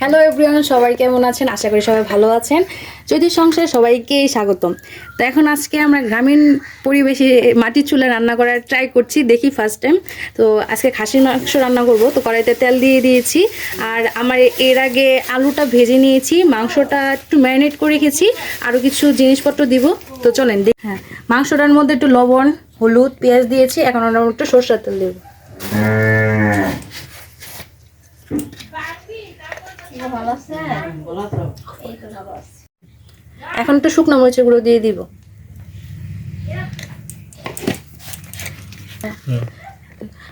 Hello everyone সবাই কেমন আছেন? আশা করি সবাই ভালো আছেন। যদি সংসারে সবাইকে স্বাগতম। তো এখন আজকে আমরা গ্রামীণ পরিবেশে মাটির চুলে রান্না করার ট্রাই করছি, দেখি ফার্স্ট টাইম তো আজকে খাসির মাংস রান্না করব, তো কড়াইতে তেল দিয়ে দিয়েছি। আর আমার এর আগে আলুটা ভেজে নিয়েছি, মাংসটা একটু ম্যারিনেট করে রেখেছি আরও কিছু জিনিসপত্র দিব। তো চলেন দেখ। হ্যাঁ মাংসটার মধ্যে একটু লবণ, হলুদ, পেঁয়াজ দিয়েছি, এখন আমরা একটু সরষের তেল দেবো। এখন একটু শুকনো মরিচের গুঁড়ো দিয়ে দিব।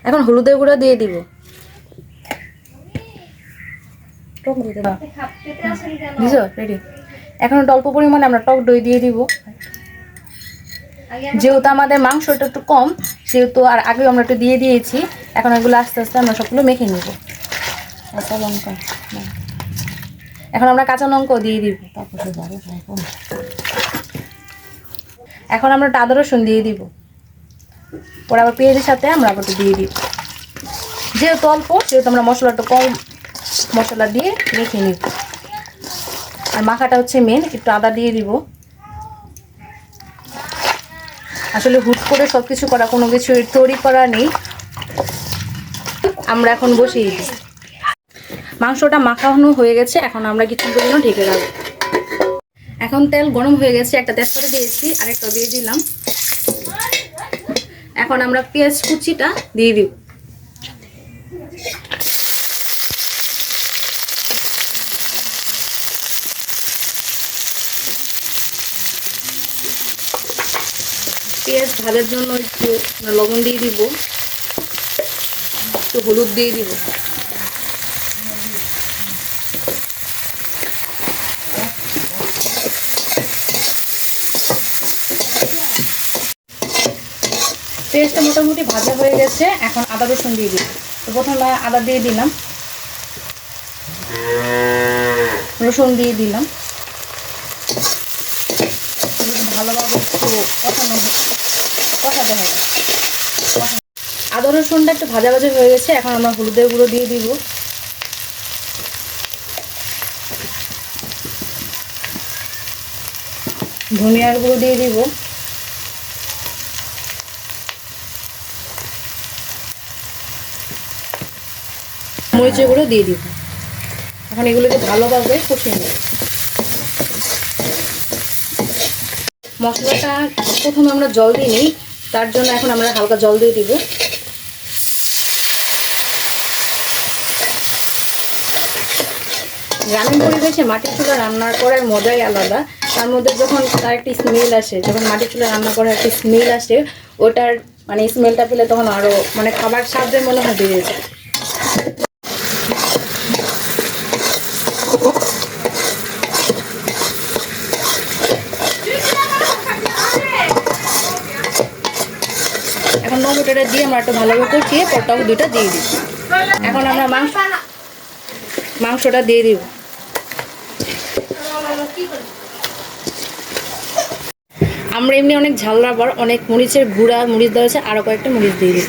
এখন হলুদের গুঁড়ো দিয়ে দিব। রেডি এখন অল্প পরিমাণে আমরা টক দই দিয়ে দিব। যেহেতু আমাদের মাংসটা একটু কম সেহেতু আর আগে আমরা একটু দিয়ে দিয়েছি এখন এগুলো আস্তে আস্তে আমরা সবগুলো মেখে নেব। কাঁচা লঙ্কা এখন আমরা কাঁচা লঙ্কাও দিয়ে দিব, তারপরে এখন। আমরা আদা রসুন দিয়ে দিব। পরে আবার পেঁয়াজের সাথে আমরা আবার দিয়ে দিব। যেহেতু অল্প, সেহেতু আমরা মশলাটা কম মশলা দিয়ে মেখে নিব। আর মাখাটা হচ্ছে মেন একটু আদা দিয়ে দিব। আসলে হুট করে সব কিছু করা, কোনো কিছু তৈরি করা নেই। আমরা এখন বসিয়ে দিই মাংসটা মাখানো হয়ে গেছে, এখন আমরা কিছুক্ষণের জন্য ঢেকে রাখব। এখন তেল গরম হয়ে গেছে, একটা তেজপাতা দিয়েছি, আরেকটা দিয়ে দিলাম। এখন আমরা পেঁয়াজ কুচিটা দিয়ে দিব। পেঁয়াজ ভাজার জন্য একটু লবণ দিয়ে দিব, একটু হলুদ দিয়ে দিব। পেঁয়াজটা মোটামুটি ভাজা হয়ে গেছে, এখন আদা রসুন দিয়ে দিই তো প্রথমে আদা দিয়ে দিলাম। রসুন দিয়ে দিলাম। ভালোভাবে একটু হবে। আদা রসুনটা একটু ভাজা ভাজা হয়ে গেছে, এখন আমরা হলুদের গুঁড়ো দিয়ে দিব। ধনিয়ার গুঁড়ো দিয়ে দিব। মরিচের গুঁড়ো দিয়ে দিব। এখন এগুলোকে ভালোভাবে কষিয়ে নেব। মশলাটা প্রথমে আমরা জল দিয়ে নিই, তার জন্য এখন আমরা হালকা জল দিয়ে দিব। গ্রামীণ পরিবেশে মাটির চুলা রান্না করার মজাই আলাদা। তার মধ্যে যখন তার একটি স্মেল আসে, যখন মাটির চুলা রান্না করার একটি স্মেল আসে, ওটার মানে স্মেলটা পেলে তখন আরও মানে খাবার স্বাদের মনে হয় বেড়ে যায় এখন টমেটোটা দিয়ে আমরা একটু ভালোভাবে কষিয়ে পর টক দুইটা দিয়ে দিই। এখন আমরা মাংস মাংসটা দিয়ে দিব। আমরা এমনি অনেক ঝাল রাবার, অনেক মরিচের গুঁড়া, মরিচ দেওয়া আছে আরও কয়েকটা মরিচ দিয়ে দিই।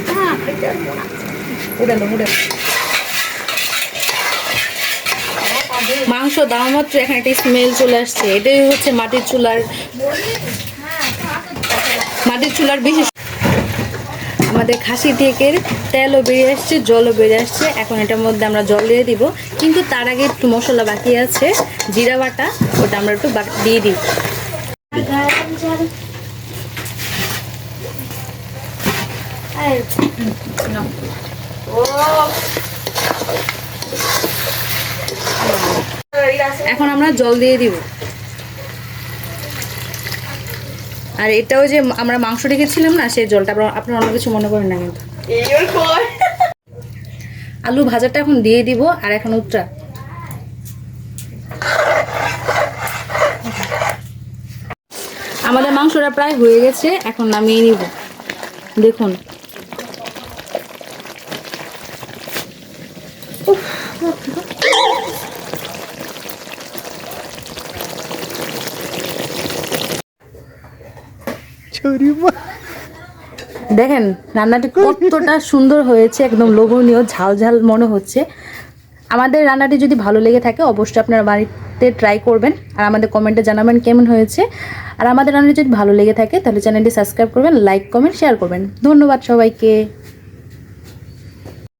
মাংস দাম মাত্র এখানে একটা স্মেল চলে আসছে। এটাই হচ্ছে মাটির চুলার মাটির চুলার বিশেষ আমাদের খাসি থেকে তেলও বেরিয়ে আসছে, জলও বেরিয়ে আসছে। এখন এটার মধ্যে আমরা জল দিয়ে দিব। কিন্তু তার আগে একটু মশলা বাকি আছে, জিরা বাটা, ওটা আমরা একটু দিয়ে দিই। এখন আমরা জল দিয়ে দিব। আর এটাও যে আমরা মাংস রেখেছিলাম না সেই জলটা আপনারা- অন্য কিছু মনে করেন না কিন্তু। আলু ভাজাটা এখন দিয়ে দিব আর এখন উত্তরা আমাদের মাংসটা প্রায় হয়ে গেছে এখন নামিয়ে নিব। দেখুন। দেখেন, রান্নাটি কতটা সুন্দর হয়েছে, একদম লোভনীয় ঝাল ঝাল মনে হচ্ছে। আমাদের রান্নাটি যদি ভালো লেগে থাকে, অবশ্যই আপনারা বাড়িতে ট্রাই করবেন আর আমাদের কমেন্টে জানাবেন কেমন হয়েছে। আর আমাদের রান্নাটি যদি ভালো লেগে থাকে, তাহলে চ্যানেলটি সাবস্ক্রাইব করবেন লাইক কমেন্ট শেয়ার করবেন। ধন্যবাদ সবাইকে।